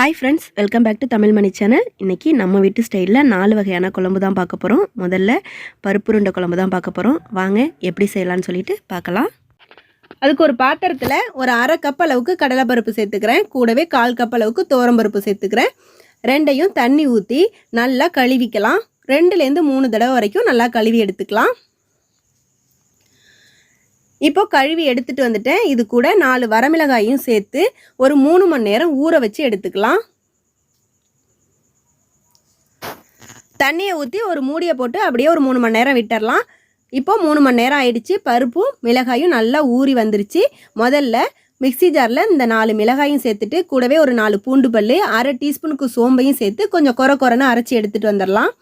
Hi friends welcome back to Tamil Mani channel இன்றைக்கி நம்ம வீட்டு ஸ்டைலில் நாலு வகையான குழம்பு தான் பார்க்க போகிறோம் முதல்ல பருப்பு உருண்டை குழம்பு தான் பார்க்க போகிறோம் வாங்க எப்படி செய்யலாம்னு சொல்லிட்டு பார்க்கலாம். அதுக்கு ஒரு பாத்திரத்தில் ஒரு அரை கப் அளவுக்கு கடலைப்பருப்பு சேர்த்துக்கிறேன். கூடவே கால் கப் அளவுக்கு பருப்பு சேர்த்துக்கிறேன். ரெண்டையும் தண்ணி ஊற்றி நல்லா கழுவிக்கலாம். ரெண்டுலேருந்து மூணு தடவை வரைக்கும் நல்லா கழுவி எடுத்துக்கலாம். இப்போ கழுவி எடுத்துட்டு வந்துட்டேன். இது கூட நாலு வரமிளகாயும் சேர்த்து ஒரு மூணு மணி நேரம் ஊற வச்சு எடுத்துக்கலாம். தண்ணியை ஊற்றி ஒரு மூடியை போட்டு அப்படியே ஒரு மூணு மணி நேரம் விட்டுடலாம் இப்போ மூணு மணி நேரம் ஆயிடுச்சு. பருப்பும் மிளகாயும் நல்லா ஊறி வந்துருச்சு. முதல்ல மிக்சி ஜாரில் இந்த நாலு மிளகாயும் சேர்த்துட்டு கூடவே ஒரு நாலு பூண்டு பல் அரை டீஸ்பூனுக்கு சோம்பையும் சேர்த்து கொஞ்சம் குறை குறைன்னு அரைச்சி எடுத்துகிட்டு வந்துடலாம்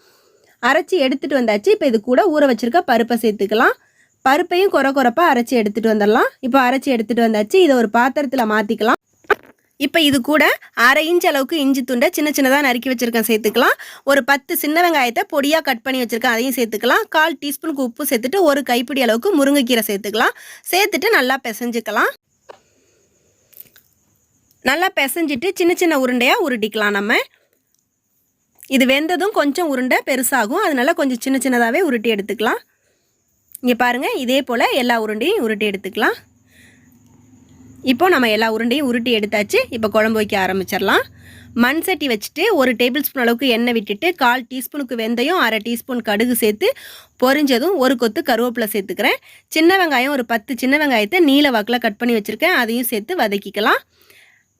அரைச்சி எடுத்துகிட்டு வந்தாச்சு. இப்போ இது கூட ஊற வச்சுருக்க பருப்பை சேர்த்துக்கலாம். பருப்பையும் குறை குறைப்பாக அரைச்சி எடுத்துகிட்டு வந்துடலாம். இப்போ அரைச்சி எடுத்துகிட்டு வந்தாச்சு. இதை ஒரு பாத்திரத்தில் மாற்றிக்கலாம் இப்போ இது கூட அரை இன்ச் அளவுக்கு இஞ்சி துண்டை சின்ன சின்னதாக நறுக்கி வச்சுருக்கேன். சேர்த்துக்கலாம். ஒரு பத்து சின்ன வெங்காயத்தை பொடியாக கட் பண்ணி வச்சுருக்கேன். அதையும் சேர்த்துக்கலாம். கால் டீஸ்பூனுக்கு உப்பு சேர்த்துட்டு ஒரு கைப்பிடி அளவுக்கு முருங்கைக்கீரை சேர்த்துக்கலாம். சேர்த்துட்டு நல்லா பிசைஞ்சுக்கலாம். நல்லா பிசைஞ்சிட்டு சின்ன சின்ன உருண்டையாக உருட்டிக்கலாம் நம்ம. இது வெந்ததும் கொஞ்சம் உருண்டை பெருசாகும். அதனால கொஞ்சம் சின்ன சின்னதாகவே உருட்டி எடுத்துக்கலாம். இங்கே பாருங்கள் இதே போல் எல்லா உருண்டையும் உருட்டி எடுத்துக்கலாம். இப்போ நம்ம எல்லா உருண்டையும் உருட்டி எடுத்தாச்சு. இப்போ குழம்பு வைக்க ஆரம்பிச்சிடலாம். மண் சட்டி வச்சுட்டு ஒரு டேபிள் ஸ்பூன் அளவுக்கு எண்ணெய் விட்டுட்டு கால் டீஸ்பூனுக்கு வெந்தயம் அரை டீஸ்பூன் கடுகு சேர்த்து பொரிஞ்சதும் ஒரு கொத்து கருவேப்பிலை சேர்த்துக்கிறேன். சின்ன வெங்காயம் ஒரு பத்து சின்ன வெங்காயத்தை நீல வாக்கில் கட் பண்ணி வச்சுருக்கேன். அதையும் சேர்த்து வதக்கிக்கலாம்.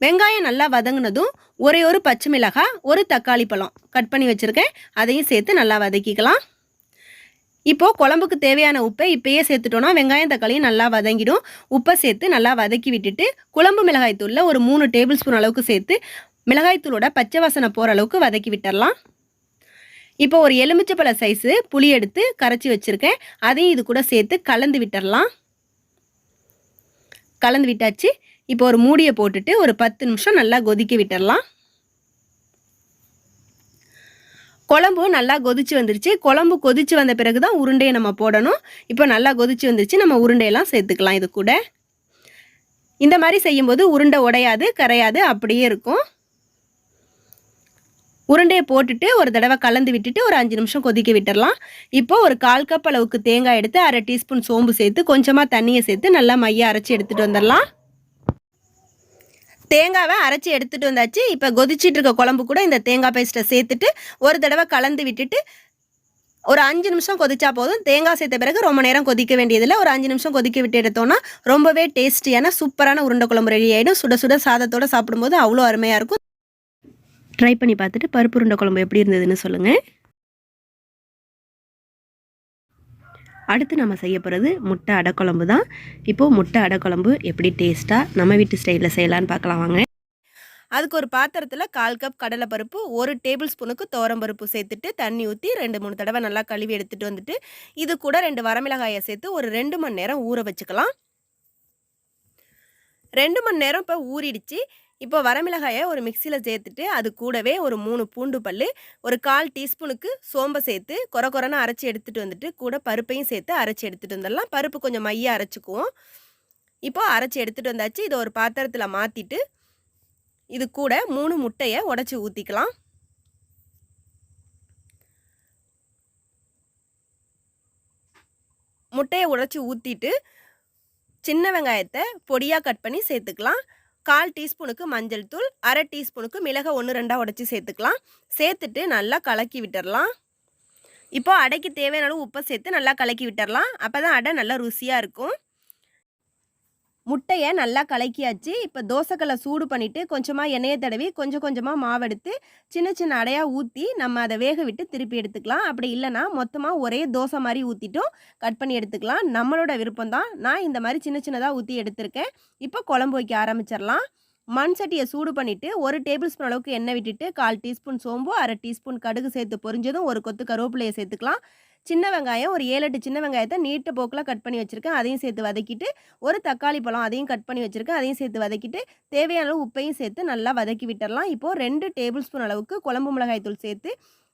வெங்காயம் நல்லா வதங்கினதும் ஒரே ஒரு பச்சை மிளகாய் ஒரு தக்காளி பழம் கட் பண்ணி வச்சுருக்கேன். அதையும் சேர்த்து நல்லா வதக்கிக்கலாம். இப்போது குழம்புக்கு தேவையான உப்பை இப்போயே சேர்த்துட்டோன்னா வெங்காயம் தக்காளியும் நல்லா வதங்கிடும். உப்பை சேர்த்து நல்லா வதக்கி விட்டுட்டு குழம்பு மிளகாய் தூளில் ஒரு மூணு டேபிள் ஸ்பூன் அளவுக்கு சேர்த்து மிளகாய்த்தூளோட பச்சை வாசனை போகிற அளவுக்கு வதக்கி விட்டுடலாம் இப்போ ஒரு எலுமிச்சப்பழ சைஸு புளி எடுத்து கரைச்சி வச்சுருக்கேன். அதையும் இது கூட சேர்த்து கலந்து விட்டுடலாம் கலந்து விட்டாச்சு. இப்போ ஒரு மூடியை போட்டுட்டு ஒரு பத்து நிமிஷம் நல்லா கொதிக்க விட்டுடலாம் குழம்பு நல்லா கொதிச்சு வந்துருச்சு. குழம்பு கொதிச்சு வந்த பிறகு தான் உருண்டையை நம்ம போடணும். இப்போ நல்லா கொதிச்சு வந்துருச்சு. நம்ம உருண்டையெல்லாம் சேர்த்துக்கலாம் இது கூட. இந்த மாதிரி செய்யும்போது உருண்டை உடையாது கரையாது அப்படியே இருக்கும். உருண்டையை போட்டுட்டு ஒரு தடவை கலந்து விட்டுட்டு ஒரு அஞ்சு நிமிஷம் கொதிக்க விட்டுடலாம் இப்போ ஒரு கால் கப் அளவுக்கு தேங்காய் எடுத்து அரை டீஸ்பூன் சோம்பு சேர்த்து கொஞ்சமாக தண்ணியை சேர்த்து நல்லா மைய அரைச்சி எடுத்துகிட்டு வந்துடலாம். தேங்காவை அரைச்சி எடுத்துகிட்டு வந்தாச்சு. இப்போ கொதிச்சிட்டு இருக்க குழம்பு கூட இந்த தேங்காய் பேஸ்ட்டை சேர்த்துட்டு ஒரு தடவை கலந்து விட்டுட்டு ஒரு அஞ்சு நிமிஷம் கொதிச்சா போதும். தேங்காய் சேர்த்த பிறகு ரொம்ப நேரம் கொதிக்க வேண்டியதில்லை. ஒரு அஞ்சு நிமிஷம் கொதிக்க விட்டு எடுத்தோம்னா ரொம்பவே டேஸ்டியான சூப்பரான உருண்டை குழம்பு ரெடி ஆகிடும் சுட சுட சாதத்தோடு சாப்பிடும்போது அவ்வளோ அருமையாக இருக்கும். ட்ரை பண்ணி பார்த்துட்டு பருப்பு உருண்டை குழம்பு எப்படி இருந்ததுன்னு சொல்லுங்கள் அடுத்து நம்ம செய்ய போகிறது முட்டை அடைக்குழம்பு தான். இப்போது முட்டை அடைக்குழம்பு எப்படி டேஸ்ட்டாக நம்ம வீட்டு ஸ்டைலில் செய்யலான்னு பார்க்கலாம் வாங்க. அதுக்கு ஒரு பாத்திரத்தில் கால் கப் கடலைப்பருப்பு ஒரு டேபிள் ஸ்பூனுக்கு பருப்பு சேர்த்துட்டு தண்ணி ஊற்றி ரெண்டு மூணு தடவை நல்லா கழுவி எடுத்துகிட்டு வந்துட்டு இது கூட ரெண்டு வரமிளகாயை சேர்த்து ஒரு ரெண்டு மணி நேரம் ஊற வச்சுக்கலாம். ரெண்டு மணி நேரம் இப்போ ஊறிடுச்சு. இப்போ வரமிளகாயை ஒரு மிக்சியில் சேர்த்துட்டு அது கூடவே ஒரு மூணு பூண்டு பல் ஒரு கால் டீஸ்பூனுக்கு சோம்பை சேர்த்து குறை குறைன்னு அரைச்சி எடுத்துகிட்டு வந்துட்டு கூட பருப்பையும் சேர்த்து அரைச்சி எடுத்துகிட்டு வந்துடலாம். பருப்பு கொஞ்சம் மையாக அரைச்சிக்குவோம். இப்போ அரைச்சி எடுத்துகிட்டு வந்தாச்சு. இதை ஒரு பாத்திரத்தில் மாற்றிட்டு இது கூட மூணு முட்டையை உடச்சி ஊற்றிக்கலாம் முட்டையை உடச்சி ஊற்றிட்டு சின்ன வெங்காயத்தை பொடியாக கட் பண்ணி சேர்த்துக்கலாம். கால் டீஸ்பூனுக்கு மஞ்சள் தூள் அரை டீஸ்பூனுக்கு மிளகை ஒன்று ரெண்டாக உடச்சி சேர்த்துக்கலாம். சேர்த்துட்டு நல்லா கலக்கி விட்டுடலாம் இப்போ அடைக்கு தேவையான அளவு உப்பை சேர்த்து நல்லா கலக்கி விட்டுடலாம் அப்போ தான் அடை நல்லா ருசியாக இருக்கும். முட்டையை நல்லா கலக்கியாச்சு. இப்போ தோசைக்கல்லை சூடு பண்ணிவிட்டு கொஞ்சமாக எண்ணெயை தடவி கொஞ்சம் கொஞ்சமாக மாவெடுத்து சின்ன சின்ன அடையாக ஊற்றி நம்ம அதை வேக விட்டு திருப்பி எடுத்துக்கலாம். அப்படி இல்லைனா மொத்தமாக ஒரே தோசை மாதிரி ஊற்றிட்டும் கட் பண்ணி எடுத்துக்கலாம். நம்மளோட விருப்பம் தான். நான் இந்த மாதிரி சின்ன சின்னதாக ஊற்றி எடுத்திருக்கேன். இப்போ குழம்பு வைக்க ஆரம்பிச்சிடலாம். மண் சட்டியை சூடு பண்ணிவிட்டு ஒரு டேபிள் ஸ்பூன் அளவுக்கு எண்ணெய் விட்டுட்டு கால் டீஸ்பூன் சோம்பு அரை டீஸ்பூன் கடுகு சேர்த்து பொரிஞ்சதும் ஒரு கொத்து கருவேப்பிலையை சேர்த்துக்கலாம். சின்ன வெங்காயம் ஒரு ஏழு எட்டு சின்ன வெங்காயத்தை நீட்ட போக்கில் கட் பண்ணி வச்சுருக்கேன். அதையும் சேர்த்து வதக்கிட்டு ஒரு தக்காளி பழம் அதையும் கட் பண்ணி வச்சுருக்கேன். அதையும் சேர்த்து வதக்கிட்டு தேவையான அளவு உப்பையும் சேர்த்து நல்லா வதக்கி விட்டுடலாம் இப்போது ரெண்டு டேபிள் ஸ்பூன் அளவுக்கு குழம்பு மிளகாய் தூள் சேர்த்து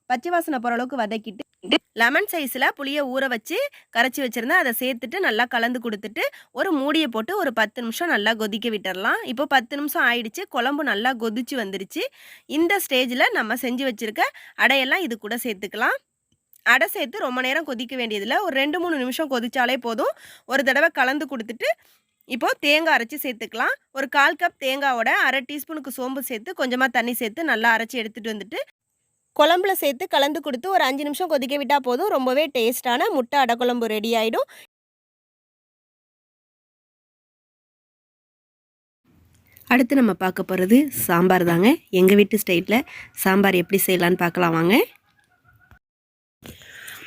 பச்சை வாசனை போகிற அளவுக்கு வதக்கிட்டு லெமன் சைஸில் புளியை ஊற வச்சு கரைச்சி வச்சுருந்தேன். அதை சேர்த்துட்டு நல்லா கலந்து கொடுத்துட்டு ஒரு மூடியை போட்டு ஒரு பத்து நிமிஷம் நல்லா கொதிக்க விட்டுடலாம் இப்போ பத்து நிமிஷம் ஆயிடுச்சு. குழம்பு நல்லா கொதிச்சு வந்துருச்சு. இந்த ஸ்டேஜில் நம்ம செஞ்சு வச்சுருக்க அடையெல்லாம் இது கூட சேர்த்துக்கலாம். அடை சேர்த்து ரொம்ப நேரம் கொதிக்க வேண்டியதில்லை. ஒரு ரெண்டு மூணு நிமிஷம் கொதித்தாலே போதும். ஒரு தடவை கலந்து கொடுத்துட்டு இப்போது தேங்காய் அரைச்சி சேர்த்துக்கலாம். ஒரு கால் கப் தேங்காவோட அரை டீஸ்பூனுக்கு சோம்பு சேர்த்து கொஞ்சமாக தண்ணி சேர்த்து நல்லா அரைச்சி எடுத்துகிட்டு வந்துட்டு குழம்புல சேர்த்து கலந்து கொடுத்து ஒரு அஞ்சு நிமிஷம் கொதிக்க விட்டால் போதும். ரொம்பவே டேஸ்டான முட்டை அடை குழம்பு ரெடி ஆகிடும் அடுத்து நம்ம பார்க்க போகிறது சாம்பார் தாங்க. எங்கள் வீட்டு ஸ்டைட்டில் சாம்பார் எப்படி செய்யலான்னு பார்க்கலாம் வாங்க.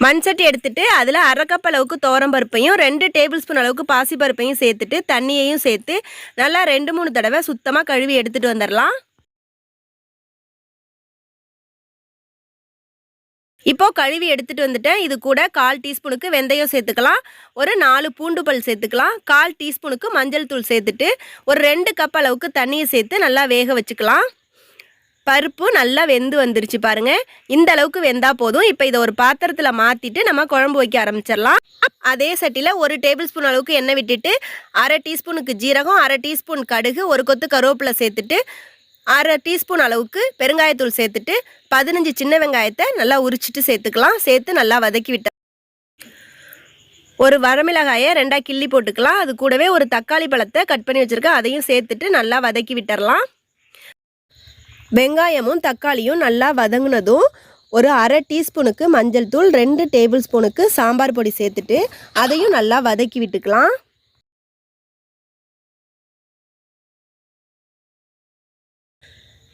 மண் சட்டி எடுத்துட்டு அதில் அரை அளவுக்கு துவரம் பருப்பையும் ரெண்டு டேபிள் ஸ்பூன் அளவுக்கு பாசி பருப்பையும் சேர்த்துட்டு தண்ணியையும் சேர்த்து நல்லா ரெண்டு மூணு தடவை சுத்தமாக கழுவி எடுத்துகிட்டு வந்துடலாம் இப்போ கழுவி எடுத்துட்டு வந்துட்டேன். இது கூட கால் டீஸ்பூனுக்கு வெந்தயம் சேர்த்துக்கலாம். ஒரு நாலு பூண்டு பல் சேர்த்துக்கலாம். கால் டீஸ்பூனுக்கு மஞ்சள் தூள் சேர்த்துட்டு ஒரு ரெண்டு கப் அளவுக்கு தண்ணியை சேர்த்து நல்லா வேக வச்சுக்கலாம். பருப்பு நல்லா வெந்து வந்துருச்சு பாருங்க. இந்த அளவுக்கு வெந்தா போதும். இப்போ இதை ஒரு பாத்திரத்தில் மாற்றிட்டு நம்ம குழம்பு வைக்க ஆரம்பிச்சிடலாம். அதே சட்டியில் ஒரு டேபிள் ஸ்பூன் அளவுக்கு எண்ணெய் விட்டுட்டு அரை டீஸ்பூனுக்கு ஜீரகம் அரை டீஸ்பூன் கடுகு ஒரு கொத்து கருவேப்பிலை சேர்த்துட்டு அரை டீஸ்பூன் அளவுக்கு பெருங்காயத்தூள் சேர்த்துட்டு பதினஞ்சு சின்ன வெங்காயத்தை நல்லா உரிச்சிட்டு சேர்த்துக்கலாம். சேர்த்து நல்லா வதக்கி விட்ட ஒரு வரமிளகாயை ரெண்டாக கிள்ளி போட்டுக்கலாம். அது கூடவே ஒரு தக்காளி பழத்தை கட் பண்ணி வச்சுருக்கேன். அதையும் சேர்த்துட்டு நல்லா வதக்கி விட்டுறலாம். வெங்காயமும் தக்காளியும் நல்லா வதங்கினதும் ஒரு அரை டீஸ்பூனுக்கு மஞ்சள் தூள் ரெண்டு டேபிள் ஸ்பூனுக்கு சாம்பார் பொடி சேர்த்துட்டு அதையும் நல்லா வதக்கி விட்டுக்கலாம்.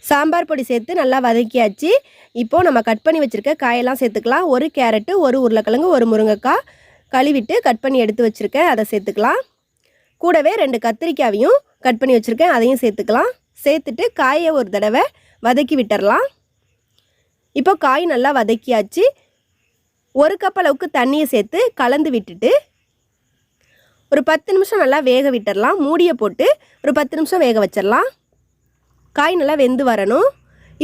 சாம்பார் பொடி சேர்த்து நல்லா வதக்கியாச்சு. இப்போது நம்ம கட் பண்ணி வச்சுருக்க காயெல்லாம் சேர்த்துக்கலாம். ஒரு கேரட்டு ஒரு உருளைக்கிழங்கு ஒரு முருங்கைக்காய் கழுவிட்டு கட் பண்ணி எடுத்து வச்சுருக்கேன் அதை சேர்த்துக்கலாம். கூடவே ரெண்டு கத்திரிக்காவையும் கட் பண்ணி வச்சுருக்கேன் அதையும் சேர்த்துக்கலாம். சேர்த்துட்டு காயை ஒரு தடவை வதக்கி விட்டுறலாம். இப்போ காய் நல்லா வதக்கியாச்சு. ஒரு கப் அளவுக்கு தண்ணியை சேர்த்து கலந்து விட்டுட்டு ஒரு பத்து நிமிஷம் நல்லா வேக விட்டுடலாம் மூடியை போட்டு ஒரு பத்து நிமிஷம் வேக வச்சிடலாம். காய் நல்லா வெந்து வரணும்.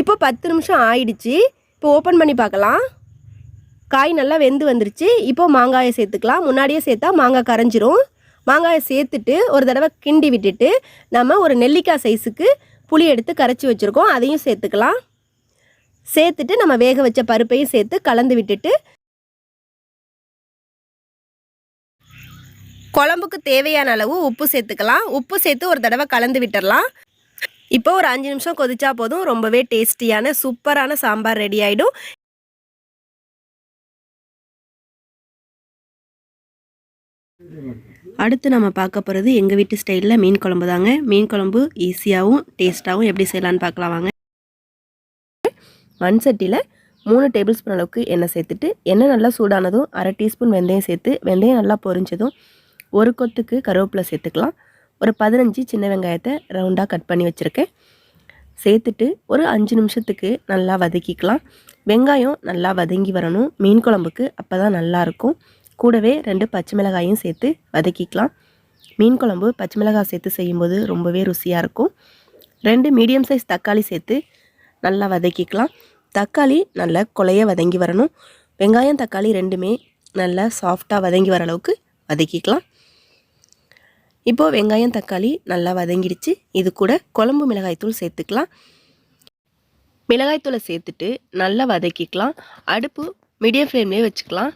இப்போ பத்து நிமிஷம் ஆயிடுச்சு. இப்போ ஓப்பன் பண்ணி பார்க்கலாம். காய் நல்லா வெந்து வந்துருச்சு. இப்போ மாங்காயை சேர்த்துக்கலாம். முன்னாடியே சேர்த்தா மாங்காய் கரைஞ்சிரும். மாங்காயை சேர்த்துட்டு ஒரு தடவை கிண்டி விட்டுட்டு நம்ம ஒரு நெல்லிக்காய் சைஸுக்கு புளி எடுத்து கரைச்சி வச்சுருக்கோம். அதையும் சேர்த்துக்கலாம். சேர்த்துட்டு நம்ம வேக வச்ச பருப்பையும் சேர்த்து கலந்து விட்டுட்டு குழம்புக்கு தேவையான அளவு உப்பு சேர்த்துக்கலாம். உப்பு சேர்த்து ஒரு தடவை கலந்து விட்டுடலாம் இப்போ ஒரு அஞ்சு நிமிஷம் கொதிச்சா போதும். ரொம்பவே டேஸ்டியான சூப்பரான சாம்பார் ரெடி ஆகிடும் அடுத்து நம்ம பார்க்க போகிறது எங்கள் வீட்டு ஸ்டைலில் மீன் குழம்பு தாங்க. மீன் குழம்பு ஈஸியாகவும் டேஸ்ட்டாகவும் எப்படி செய்யலான்னு பார்க்கலாம் வாங்க. மண் சட்டியில் மூணு டேபிள் ஸ்பூன் அளவுக்கு எண்ணெய் சேர்த்துட்டு எண்ணெய் நல்லா சூடானதும் அரை டீஸ்பூன் வெந்தயம் சேர்த்து வெந்தயம் நல்லா பொரிஞ்சதும் ஒரு கொத்துக்கு கருவேப்பிலை சேர்த்துக்கலாம். ஒரு பதினஞ்சு சின்ன வெங்காயத்தை ரவுண்டாக கட் பண்ணி வச்சுருக்கேன். சேர்த்துட்டு ஒரு அஞ்சு நிமிஷத்துக்கு நல்லா வதக்கிக்கலாம். வெங்காயம் நல்லா வதங்கி வரணும். மீன் குழம்புக்கு அப்போ தான் நல்லாயிருக்கும் கூடவே ரெண்டு பச்சை மிளகாயும் சேர்த்து வதக்கிக்கலாம். மீன் குழம்பு பச்சை மிளகாய் சேர்த்து செய்யும்போது ரொம்பவே ருசியாக இருக்கும். ரெண்டு மீடியம் சைஸ் தக்காளி சேர்த்து நல்லா வதக்கிக்கலாம். தக்காளி நல்லா கொலைய வதங்கி வரணும். வெங்காயம் தக்காளி ரெண்டுமே நல்லா சாஃப்டாக வதங்கி வர அளவுக்கு வதக்கிக்கலாம். இப்போது வெங்காயம் தக்காளி நல்லா வதங்கிடுச்சு. இது கூட குழம்பு மிளகாய்த்தூள் சேர்த்துக்கலாம். மிளகாய்த்தூளை சேர்த்துட்டு நல்லா வதக்கிக்கலாம். அடுப்பு மீடியம் ஃப்ளேம்லேயே வச்சுக்கலாம்.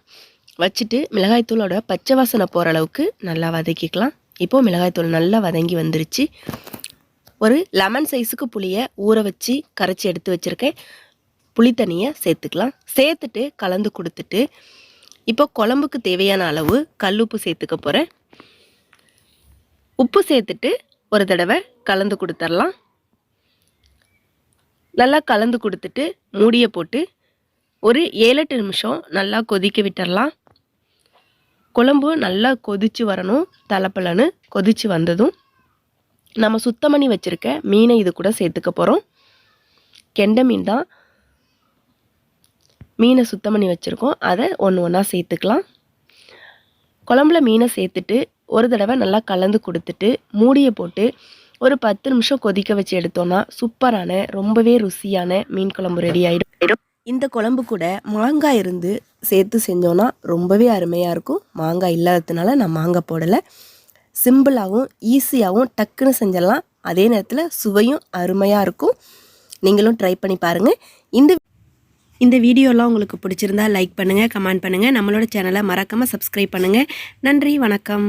வச்சுட்டு மிளகாய்த்தூளோட பச்சை வாசனை போகிற அளவுக்கு நல்லா வதக்கிக்கலாம். இப்போது மிளகாய்த்தூள் நல்லா வதங்கி வந்துருச்சு. ஒரு லெமன் சைஸுக்கு புளியை ஊற வச்சு கரைச்சி எடுத்து வச்சுருக்கேன். புளி தண்ணியை சேர்த்துக்கலாம். சேர்த்துட்டு கலந்து கொடுத்துட்டு இப்போ குழம்புக்கு தேவையான அளவு கல் உப்பு சேர்த்துக்க போகிறேன் உப்பு சேர்த்துட்டு ஒரு தடவை கலந்து கொடுத்துர்லாம் நல்லா கலந்து கொடுத்துட்டு மூடியை போட்டு ஒரு ஏழு எட்டு நிமிஷம் நல்லா கொதிக்க விட்டுடலாம். குழம்பு நல்லா கொதிச்சு வரணும் தலைப்பலன்னு கொதிச்சு வந்ததும் நம்ம சுத்தம் பண்ணி வச்சுருக்க மீனை இது கூட சேர்த்துக்க போகிறோம் கெண்டை மீன் தான் மீனை சுத்தம் பண்ணி வச்சுருக்கோம். அதை ஒன்று ஒன்றா சேர்த்துக்கலாம். குழம்புல மீனை சேர்த்துட்டு ஒரு தடவை நல்லா கலந்து கொடுத்துட்டு மூடியை போட்டு ஒரு பத்து நிமிஷம் கொதிக்க வச்சு எடுத்தோன்னா சூப்பரான ரொம்பவே ருசியான மீன் குழம்பு ரெடி ஆகிடும் இந்த குழம்பு கூட மாங்காய் இருந்து சேர்த்து செஞ்சோன்னா ரொம்பவே அருமையாக இருக்கும். மாங்காய் இல்லாததுனால நான் மாங்காய் போடலை. சிம்பிளாகவும் ஈஸியாகவும் டக்குன்னு செஞ்சிடலாம். அதே நேரத்தில் சுவையும் அருமையாக இருக்கும். நீங்களும் ட்ரை பண்ணி பாருங்கள் இந்த இந்த வீடியோலாம் உங்களுக்கு பிடிச்சிருந்தா லைக் பண்ணுங்கள் கமெண்ட் பண்ணுங்கள் நம்மளோட சேனலை மறக்காமல் சப்ஸ்கிரைப் பண்ணுங்கள் நன்றி வணக்கம்.